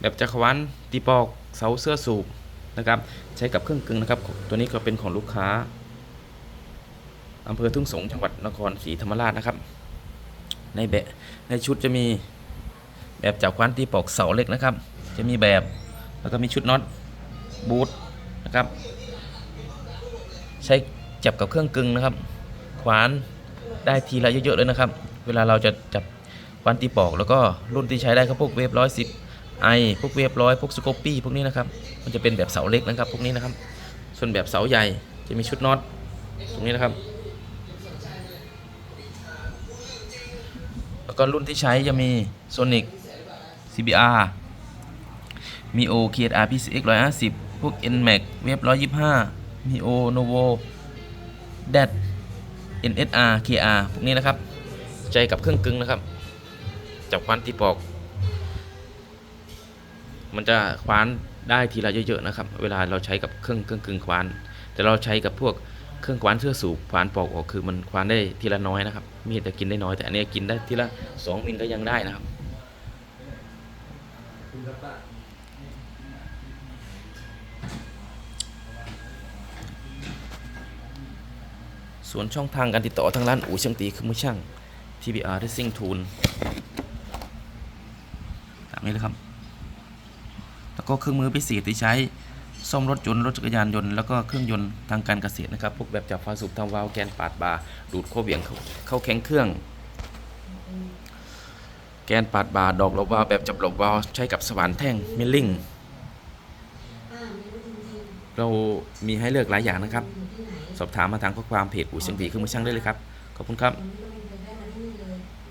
แบบจักรวาลตีปอกเสาเสื้อสูบนะครับ ใช้กับเครื่องกึ่งนะครับ ตัวนี้ก็เป็นของลูกค้าอำเภอทุ่งสงศ์จังหวัดนครศรีธรรมราชนะครับ ในแบบในชุดจะมีแบบจักรวาลตีปอกเสาเหล็กนะครับ จะมีแบบแล้วก็มีชุดน็อตบูทนะครับ ใช้จับกับเครื่องกึ่งนะครับ ขวานได้ทีละเยอะๆเลยนะครับ เวลาเราจะจับ วานตีปอกแล้วก็รุ่นที่ใช้ได้ก็พวกเวฟร้อยสิบไอพวกเวฟร้อยพวกสโคปปี้พวกนี้นะครับ มันจะเป็นแบบเสาเล็กนะครับ พวกนี้นะครับ ส่วนแบบเสาใหญ่จะมีชุดน็อตตรงนี้นะครับ แล้วก็รุ่นที่ใช้จะมี Sonic CBR มี O KR PCX 150 พวก NMAX Wave 125 มี O Novo d a t NSR KR พวกนี้นะครับ ใจกับเครื่องกึ่งนะครับ จับควันตีปอก มันจะคว้านได้ทีละเยอะๆนะครับ เวลาเราใช้กับเครื่องเครื่องกึ่งคว้าน แต่เราใช้กับพวกเครื่องคว้านเสื้อสูบคว้านปอกออกคือมันคว้านได้ทีละน้อยนะครับ มีดจะกินได้น้อยแต่อันนี้กินได้ทีละ2มิลก็ยังได้นะครับส่วนช่องทางการติดต่อทางร้านอู่ชียงตีคือมือช่าง TBR Racing Tool นี้เลยครับ แล้วก็เครื่องมือพิเศษที่ใช้ซ่อมรถยนต์รถจักรยานยนต์แล้วก็เครื่องยนต์ทางการเกษตรนะครับพวกแบบจับฟ้าสูบทำวาล์วแกนปาดบาดูดข้อเบี่ยงเข้าเข้าแข็งเครื่อง แกนปาดบาดอกหลบวาล์วแบบจับหลบวาล์วใช้กับสว่านแท่งมิลลิ่งเรามีให้เลือกหลายอย่างนะครับ สอบถามมาทางข้อความเพจอู่เชียงตีเครื่องมือช่างได้เลยครับ ขอบคุณครับ